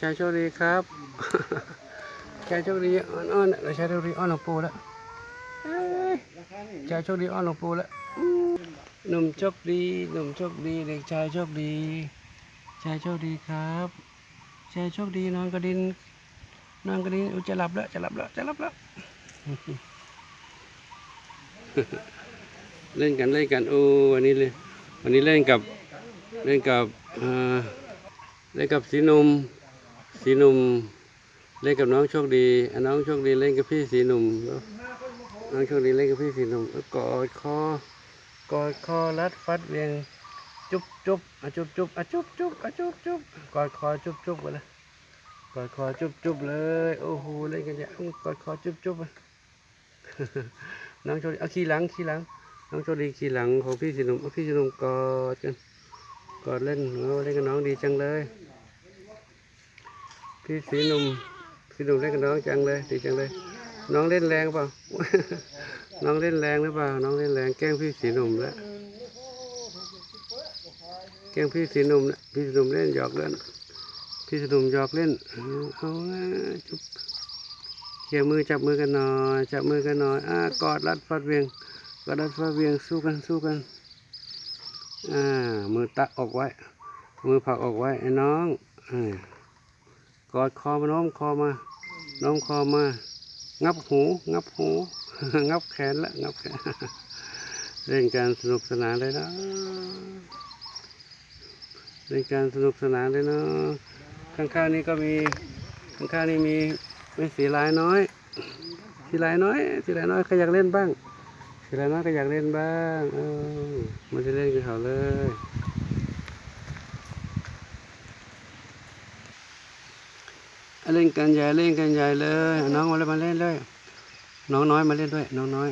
ชายโชคดีครับชายโชคดีอ้อนๆเราชายโชคดีอ้อนหลวงปู่แล้วชายโชคดีอ้อนหลวงปู่แล้วหนุ่มโชคดีหนุ่มโชคดีเด็กชายโชคดี ชายโชคดีครับชายโชคดีนอนกระดินนอนกระดินอุ๊ยจะหลับแล้วจะหลับแล้วจะหลับแล้วเล่นกันเล่นกันโอ้วันนี้เลยวันนี้เล่นกับเล่นกับเล่นกับสีนม สีหนุ่มเล่นกับน้องโชคดีอน้องโชคดีเล่นกับพี่สีหนุ่มน้องโชคดีเล่นกับพี่สีหนุ่มกอดคอกอดคอรัดฟัดเวียงจุ๊บจุ๊บอะจุ๊บจุ๊บอะจุ๊บจุ๊บอะจุ๊บจุ๊บกอดคอจุ๊บจุ๊บไปเลยกอดคอจุ๊บจุ๊บเลยโอ้โหเล่นกันอย่างกอดคอจุ๊บจุ๊บน้องโชคดีเอาขี่หลังขี่หลังน้องโชคดีขี่หลังของพี่สีหนุ่มพี่สีหนุ่มกอดกันกอดเล่นเล่นกับน้องดีจังเลย พี่สีหนุ่มสีหนุ่มเล่นกับน้องจังเลยดีจังเลย น้องเล่นแรงเปล่า น้องเล่นแรงหรือเปล่า น้องเล่นแรงแกล้งพี่สีหนุ่มแล้วแกล้งพี่สีหนุ่มนะพี่สีหนุ่มเล่นหยอกเล่นพี่สีหนุ่มหยอกเล่นเอาเอาละจุ๊บเขี่ยมือจับมือกันหน่อยจับมือกันหน่อยอ่ากอดรัดฟัดเวียงกระดาษฟ้าเวียงสู้กันสู้กันอ่ามือตะออกไว้ มือผลักออกไว้ไอ้น้องอา กอดคอมาโน้มคอมาโน้มคอมา งับหู งับหู งับแขนละงับแขนเล่นการสนุกสนานเลยนะเล่นการสนุกสนานเลยเนะข้างๆนี้ก็มีข้างๆนี้มีมีสีลายน้อย สีลายน้อยสีลายน้อยใครอยากเล่นบ้างทีไรน้อยก็อยากเล่นบ้างเออมันจะเล่นกับเขาเลย เล่นกันใหญ่เล่นกันใหญ่เลย น้องมาเลยมาเล่นเลยน้องน้อยมาเล่นด้วย น้องน้อย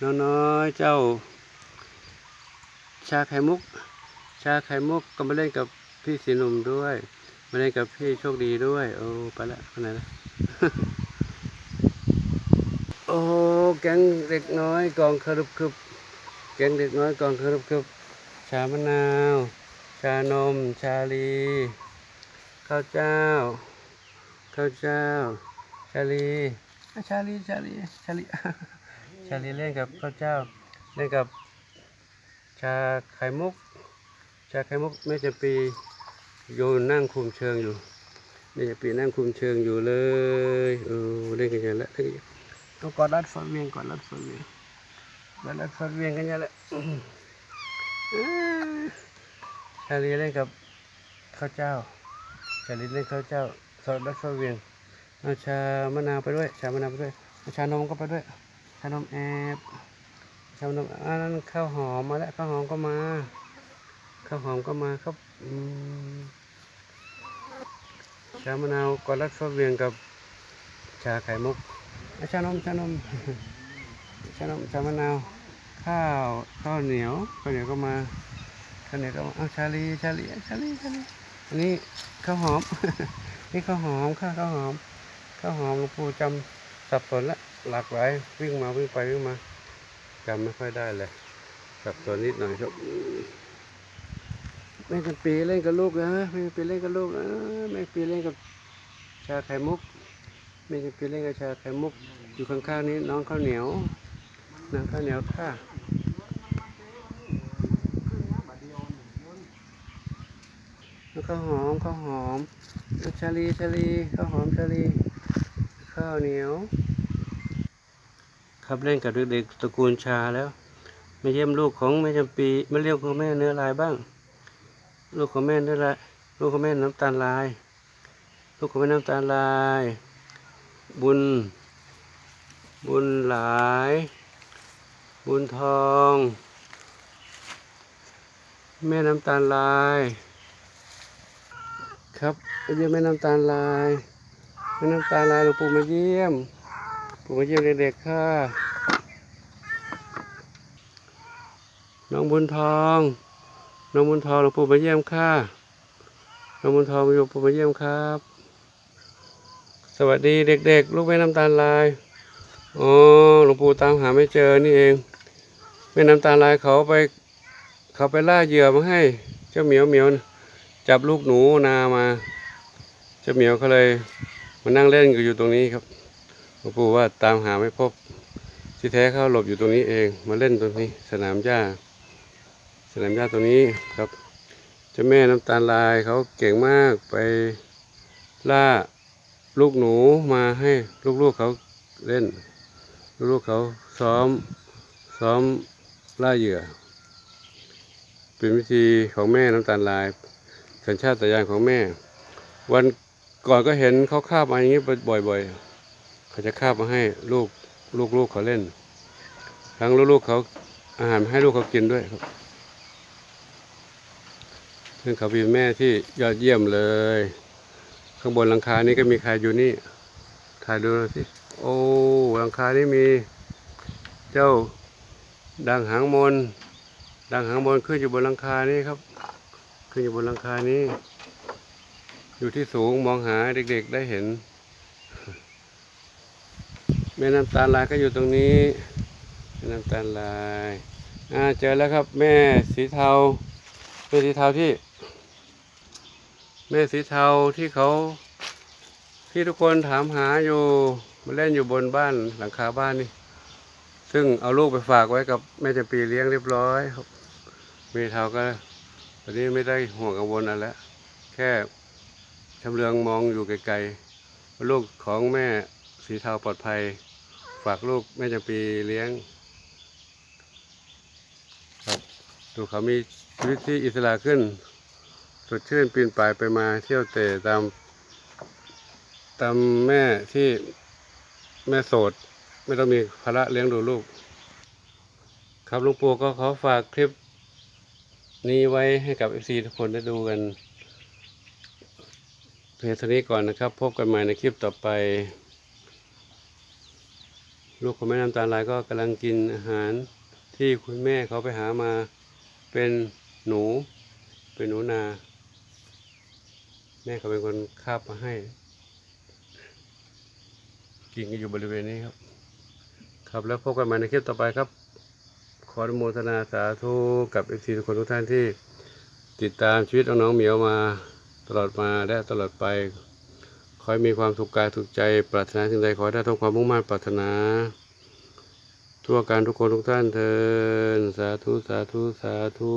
น้องน้อยเจ้า ชาไข่มุก ชาไข่มุกก็มาเล่นกับพี่สีหนุ่มด้วย มาเล่นกับพี่โชคดีด้วย โอ้ไปละไปไหนละโอ้แก๊งเด็กน้อยกองคารุบคึบแก๊งเด็กน้อยกองคารุบคึบชามะนาว ชานม ชาลี ข้าวเจ้า ข้าวเจ้า ชาลีอะชาลี ชาลี ชาลี ชาลีเล่นกับข้าวเจ้า เล่นกับ ชาไข่มุก ชาไข่มุกแม่จะปีโยนนั่งคุมเชิงอยู่แม่จะปีนั่งคุมเชิงอยู่เลยเออเล่นกันอย่างละเล่นกันอย่างต้องกอดรัดฟันเวียงกอดรัดฟันเวียงกอดรัดฟันเวียงกันเนี่ยแหละชาลีเล่นกับข้าวเจ้าชาลีเล่นข้าวเจ้า สอดรัดฟันเวียงเอาชามะนาวไปด้วย ชามะนาวไปด้วยเอาชานมก็ไปด้วย ชานมแอบชานมอันนั้นข้าวหอมมาแล้วข้าวหอมก็มา ข้าวหอมก็มาครับชามะนาวกอดรัดฟันเวียงกับชาไข่มุกอะชานมชานมชานมชามะนาว ข้าวข้าวเหนียวข้าวเหนียวก็มาข้าวเหนียวก็มาเอาชาลีชาลีชาลีชาลีอันนี้ข้าวหอม นี่ข้าวหอมข้าวข้าวหอมข้าวหอมหลวงปู่จำสับสนละหลากหลายวิ่งมาวิ่งไปวิ่งมาจำไม่ค่อยได้เลยสับสนนิดหน่อยครับแม่กันปีเล่นกับลูกนะแม่กันปีเล่นกับลูกนะแม่ปีเล่นกับชาไข่มุกมีจะไปเล่นกระชาไข่มุก อยู่ข้างๆนี้น้องข้าวเหนียวน้องข้าวเหนียวค่ะแล้ว ข้าวหอมข้าวหอมชาลีชาลีข้าวหอมชาลีข้าวเหนียว ครับเล่นกับเด็กๆตระกูลชาแล้วมาเยี่ยมลูกของแม่จำปีมาเรียกของแม่เนื้อลายบ้าง ลูกของแม่เนื้อลายลูกของแม่น้ำตาลลาย ลูกของแม่น้ำตาลลาย บุญ บุญหลาย บุญทอง แม่น้ำตาลลาย ครับไปเยี่ยมแม่น้ำตาลลายแม่น้ำตาลลายหลวงปู่มาเยี่ยม ปู่มาเยี่ยมเด็กๆค่ะน้องบุญทองน้องบุญทองหลวงปู่มาเยี่ยมค่ะน้องบุญทองหลวงปู่มาเยี่ยมครับ สวัสดีเด็ก ๆ ลูกแม่น้ำตาลลายอ๋อหลวงปู่ตามหาไม่เจอนี่เองแม่น้ำตาลลายเขาไป เขาไปล่าเหยื่อมาให้ เจ้าเหมียวเหมียวน่ะ จับลูกหนูนามาเจ้าเหมียวเขาเลยมานั่งเล่นอยู่ตรงนี้ครับหลวงปู่ว่าตามหาไม่พบ ที่แท้เขาหลบอยู่ตรงนี้เอง มาเล่นตรงนี้ สนามหญ้า สนามหญ้าตรงนี้ครับเจ้าแม่น้ำตาลลายเขาเก่งมากไปล่าลูกหนูมาให้ลูกๆเขาเล่น ลูกๆเขาซ้อมซ้อมล่าเหยื่อ เป็นวิธีของแม่น้ำตาลลาย สัญชาตญาณของแม่ วันก่อนก็เห็นเขาคาบมาอย่างนี้บ่อยๆ เขาจะคาบมาให้ลูกลูกๆเขาเล่น ทั้งลูกๆเขาอาหารให้ลูกเขากินด้วยครับซึ่งเขาเป็นแม่ที่ยอดเยี่ยมเลย ข้างบนหลังคานี้ก็มีใครอยู่นี่ถ่ายดูสิ โอ้หลังคานี้มี เจ้าดังหางมนดังหางมนขึ้นอยู่บนหลังคานี้ครับ ขึ้นอยู่บนหลังคานี้ อยู่ที่สูงมองหาเด็กๆได้เห็น แม่น้ำตาลลายก็อยู่ตรงนี้ แม่น้ำตาลลายอ่าเจอแล้วครับ แม่สีเทาแม่สีเทาที่ แม่สีเทาที่เขา ที่ทุกคนถามหาอยู่มาเล่นอยู่บนบ้านหลังคาบ้านนี่ซึ่งเอาลูกไปฝากไว้กับแม่จำปีเลี้ยงเรียบร้อยครับแม่เทาก็ อนนี้ไม่ได้ห่วงกังวลอะไรแล้วแค่ชำเลืองมองอยู่ไกลๆลูกของแม่สีเทาปลอดภัย ฝากลูกแม่จำปีเลี้ยง ครับดูเขามีชีวิตที่อิสระขึ้น สดชื่นปีนป่ายไปมาเที่ยวเตะตามตามแม่ที่แม่โสด ไม่ต้องมีภาระเลี้ยงดูลูก ครับลุงปู่ก็ขอฝากคลิป นี้ไว้ให้กับ FC ทุกคนได้ดูกันเพียงเท่านี้ก่อนนะครับ พบกันใหม่ในคลิปต่อไป ลูกของแม่น้ำตาลลายก็กำลังกินอาหารที่คุณแม่เขาไปหามาเป็นหนู เป็นหนูนา แม่เขาเป็นคนคาบมาให้ กินกันอยู่บริเวณนี้ครับ ครับแล้วพบกันใหม่ในคลิปต่อไปครับ ขออนุโมทนาสาธุกับเอฟซีทุกคนทุกท่านที่ติดตามชีวิตน้องๆเหมียวมาตลอดมาและตลอดไป ขอให้มีความสุขกายสุขใจ ปรารถนาสิ่งใดขอให้ได้ทงความมุ่งมั่นปรารถนา ทั่วการทุกคนทุกท่านเทินสาธุสาธุสาธุ